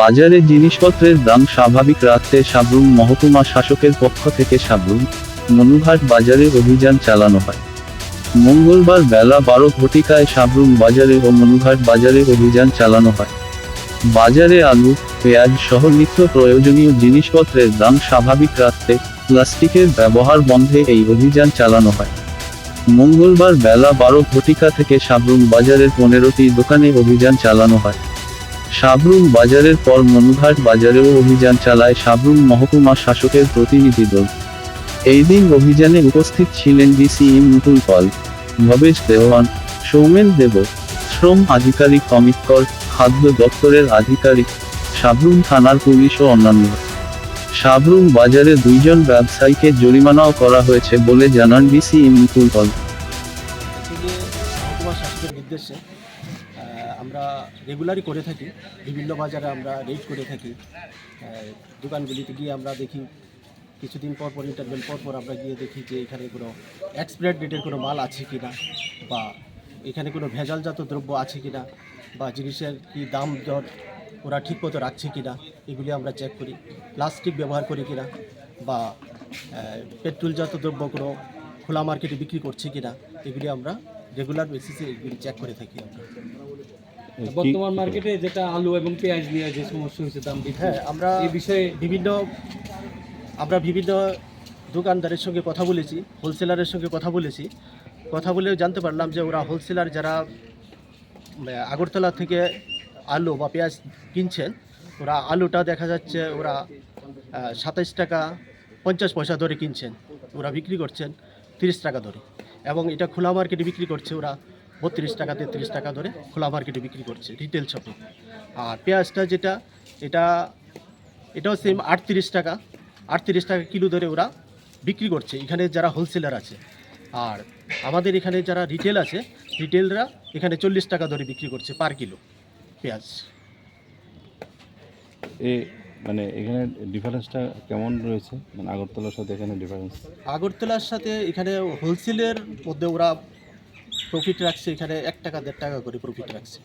বাজারে জিনিসপত্রের দাম স্বাভাবিক রাখতে সাবরুম মহকুমা শাসকের পক্ষ থেকে সাবরুম, মনুঘাট বাজারে অভিযান চালানো হয়। মঙ্গলবার বেলা বারো ঘটিকায় সাবরুম বাজারে ও মনুঘাট বাজারে অভিযান চালানো হয়। বাজারে আলু, পেঁয়াজ সহ নিত্য প্রয়োজনীয় জিনিসপত্রের দাম স্বাভাবিক রাখতে প্লাস্টিকের ব্যবহার বন্ধে এই অভিযান চালানো হয়। মঙ্গলবার বেলা বারো ঘটিকা থেকে সাবরুম বাজারের পনেরোটি দোকানে অভিযান চালানো হয়। সাবরুম বাজারের পর মনুঘাট বাজারেও অভিযান চালায় সাবরুম মহকুমা শাসকের প্রতিনিধি দল। এই দিন অভিযানে উপস্থিত ছিলেন ডিসিএম মুকুল পাল, ভবেশ দেওয়ান, সৌমেন দেব, শ্রম আধিকারিক অমিত কর, খাদ্য দপ্তরের আধিকারিক, সাবরুম থানার পুলিশ ও অন্যান্য। সাবরুম বাজারে দুইজন ব্যবসায়ীকে জরিমানাও করা হয়েছে বলে জানান ডিসিএম মুকুল পাল। আমরা রেগুলারই করে থাকি। বিভিন্ন বাজারে আমরা রেড করে থাকি। দোকানগুলিতে গিয়ে আমরা দেখি, কিছুদিন পর পর ইন্টারভেল পর পর আমরা গিয়ে দেখি যে এখানে কোনো এক্সপায়ার ডেটের কোনো মাল আছে কি না বা এখানে কোনো ভেজালজাত দ্রব্য আছে কি না বা জিনিসের কি দাম দর ওরা ঠিকমতো রাখছে কি না এগুলি আমরা চেক করি। প্লাস্টিক ব্যবহার করি কি না বা পেট্রোলজাত দ্রব্য কোনো খোলা মার্কেটে বিক্রি করছে কি না এগুলি আমরা রেগুলার বেসিসে এগুলি চেক করে থাকি আমরা। বর্তমান মার্কেটে যেটা আলু এবং পেঁয়াজ নিয়ে যে সমস্যা হয়েছে দাম বৃদ্ধি। হ্যাঁ আমরা এই বিষয়ে বিভিন্ন আমরা বিভিন্ন দোকানদারের সঙ্গে কথা বলেছি হোলসেলারের সঙ্গে কথা বলেছি। কথা বলে জানতে পারলাম যে ওরা হোলসেলার যারা আগরতলা থেকে আলু বা পেঁয়াজ কিনছেন ওরা আলুটা দেখা যাচ্ছে ওরা সাতাইশ টাকা পঞ্চাশ পয়সা ধরে কিনছেন। ওরা বিক্রি করছেন তিরিশ টাকা ধরে। এবং এটা খোলা মার্কেটে বিক্রি করছে ওরা বত্রিশ টাকা তেত্রিশ টাকা ধরে খোলা মার্কেটে বিক্রি করছে রিটেল শপে আর পেঁয়াজটা যেটা এটা এটাও সেম আটত্রিশ টাকা আটত্রিশ টাকা কিলো ধরে ওরা বিক্রি করছে এখানে যারা হোলসেলার আছে। আর আমাদের এখানে যারা রিটেল আছে রিটেলরা এখানে চল্লিশ টাকা ধরে বিক্রি করছে পার কিলো পেঁয়াজ। এ মানে এখানে ডিফারেন্সটা কেমন রয়েছে? মানে আগরতলার সাথে এখানে ডিফারেন্স আগরতলার সাথে এখানে হোলসেলের মধ্যে ওরা প্রফিট রাখছে এখানে এক টাকা দেড় টাকা করে প্রফিট রাখছে।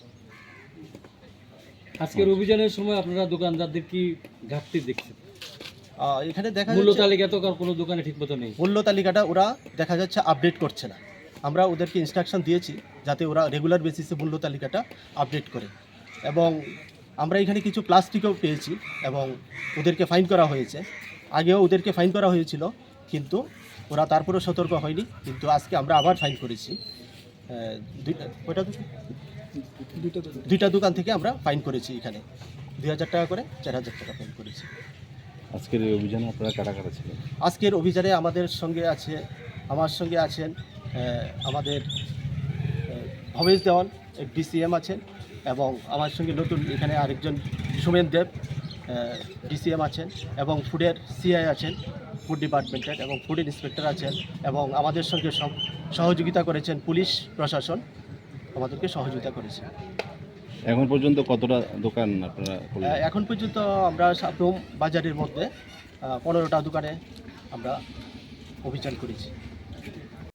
আজকের অভিযানের সময় আপনারা দোকানদারদের কি ঘাটতি দেখছেন? এখানে দেখা মূল্য তালিকা তো কোনো দোকানে ঠিক মতো নেই। মূল্য তালিকাটা ওরা দেখা যাচ্ছে আপডেট করছে না। আমরা ওদেরকে ইনস্ট্রাকশন দিয়েছি যাতে ওরা রেগুলার বেসিসে মূল্য তালিকাটা আপডেট করে। এবং আমরা এখানে কিছু প্লাস্টিকও পেয়েছি এবং ওদেরকে ফাইন করা হয়েছে। আগেও ওদেরকে ফাইন করা হয়েছিল কিন্তু ওরা তারপরেও সতর্ক হয়নি। কিন্তু আজকে আমরা আবার ফাইন করেছি। কয়টা দোকান? দুইটা দোকান। থেকে আমরা ফাইন করেছি এখানে। দুই হাজার টাকা করে চার হাজার টাকা ফাইন করেছি। আজকের এই অভিযানে আপনারা কারা কারা ছিলেন? আজকের অভিযানে আমাদের সঙ্গে আছে আমার সঙ্গে আছেন আমাদের ভবেশ দেওয়ান ডিসিএম আছেন এবং আমার সঙ্গে নতুন এখানে আরেকজন সুমেন দেব। ডিসিএম আছেন এবং ফুডের সিআই আছেন ফুড ডিপার্টমেন্টের এবং ফুড ইন্সপেক্টর আছেন এবং আমাদের সঙ্গে সব সহযোগিতা করেছেন পুলিশ প্রশাসন। আমাদেরকে সহযোগিতা করেছে। এখন পর্যন্ত কতটা দোকান আপনারা এখন পর্যন্ত আমরা সাপ্রম বাজারের মধ্যে পনেরোটা দোকানে আমরা অভিযান করেছি।